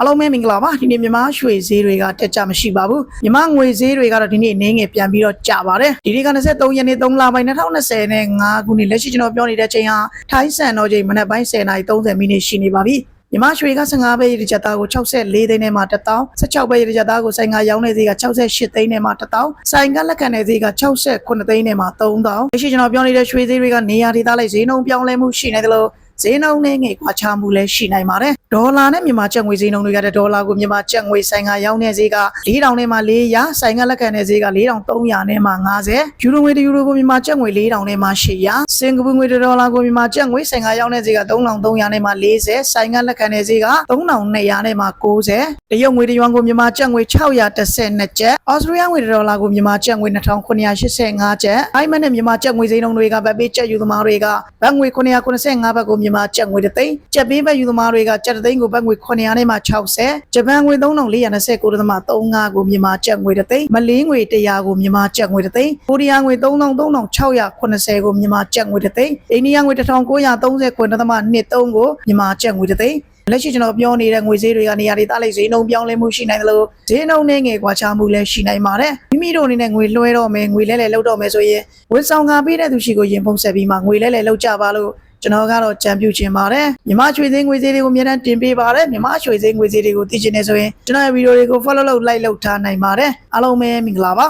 အားလုံးပဲမင်္ဂလာပါဒီနေ့မြန်မာရွှေဈေးတွေကတက်ကြမရှိပါဘူးမြန်မာငွေဈေးတွေကတော့ဒီနေ့အနေငယ်ပြန်ပြီးတော့ကျပါတယ်ဒီနေ့က23ရက်နေ့3လပိုင်း2020နဲ့5ခုနှစ်လက်ရှိကျွန်တော်ပြောနေတဲ့ချိန်ဟာထိုင်းစံတော်ချိန်မနက်ပိုင်း10:30မိနစ်ရှိနေပါပြီမြန်မာရွှေက15ပဲရည်ကြသားကို64သိန်းနဲ့မှ1000 16ပဲရည်ကြသားကိုဆိုင်ကရောင်းနေသေးက68သိန်းနဲ့မှ1000ဆိုင်ကလက်ခံနေသေးက68သိန်းနဲ့မှ3000လက်ရှိကျွန်တော်ပြောနေတဲ့ရွှေဈေးတွေကနေရာဒေသလိုက်ဈေးနှုန်းပြောင်းလဲမှုရှိနေတယ်လို့ ဈေးနှုန်းနဲ့ငွေခွာချမှုလည်းရှိနိုင်ပါတယ်ဒေါ်လာနဲ့မြန်မာကျပ်ငွေဈေးနှုန်းတွေကဒေါ်လာကိုမြန်မာကျပ်ငွေဆိုင်ကရောင်းနေဈေးက4000နဲ့မှ400ဆိုင်ကလက်ခံနေဈေးက4300နဲ့မှ50ယူရိုငွေ1ယူရိုကိုမြန်မာကျပ်ငွေ4000နဲ့မှ800စင်ကာပူငွေ1ဒေါ်လာကိုမြန်မာကျပ်ငွေဆိုင်ကရောင်းနေဈေးက3300နဲ့မှ40ဆိုင်ကလက်ခံနေဈေးက3200နဲ့မှ90တရုတ်ငွေတယွမ်ကိုမြန်မာကျပ်ငွေ612ကျပ်ဩစတြေးလျငွေ1ဒေါ်လာကိုမြန်မာကျပ်ငွေ2985ကျပ်အိုင်မန်နဲ့မြန်မာကျပ်ငွေဈေးနှုန်းတွေကဗတ်ပေးကျပ်ယူသမားတွေကဘတ်ငွေ995ဘတ်ကိုမြန်မာကျပ်ငွေ3သိန်းကျပ်ပေးဘတ်ယူသမားတွေကကျပ်3သိန်းကိုဘတ်ငွေ900နဲ့မှ60ဂျပန်ငွေ3429.35ကိုမြန်မာကျပ်ငွေ3သိန်းမလေးငွေ100ကိုမြန်မာကျပ်ငွေ3သိန်းကိုရီးယားငွေ3360ကိုမြန်မာကျပ်ငွေ3သိန်းအိန္ဒိယငွေ1930ကိုမြန်မာကျပ်ငွေ3သိန်း လက်ရှိကျွန်တော်ပြောနေတဲ့ငွေဈေးတွေကနေရာဒေသလိုက်ဈေးနှုန်းပြောင်းလဲမှုရှိနိုင်တယ်လို့ဈေးနှုန်းနဲ့ငယ်ကွာခြားမှုလည်းရှိနိုင်ပါတယ်မိမိတို့အနေနဲ့ငွေလွှဲတော့မယ်ငွေလဲလဲလောက်တော့မယ်ဆိုရင်ဝန်ဆောင်ကားပေးတဲ့သူရှိကိုရင်ဖုံးဆက်ပြီးမှငွေလဲလဲလောက်ကြပါလို့ကျွန်တော်ကတော့ကြံပြုချင်ပါတယ်မြမရွှေသေးငွေသေးတွေကိုအများအားတင်ပေးပါတယ်မြမရွှေသေးငွေသေးတွေကိုသိချင်နေဆိုရင်ကျွန်တော်ရဲ့ဗီဒီယိုတွေကို follow လုပ် like လုပ်ထားနိုင်ပါတယ်အားလုံးပဲမင်္ဂလာပါ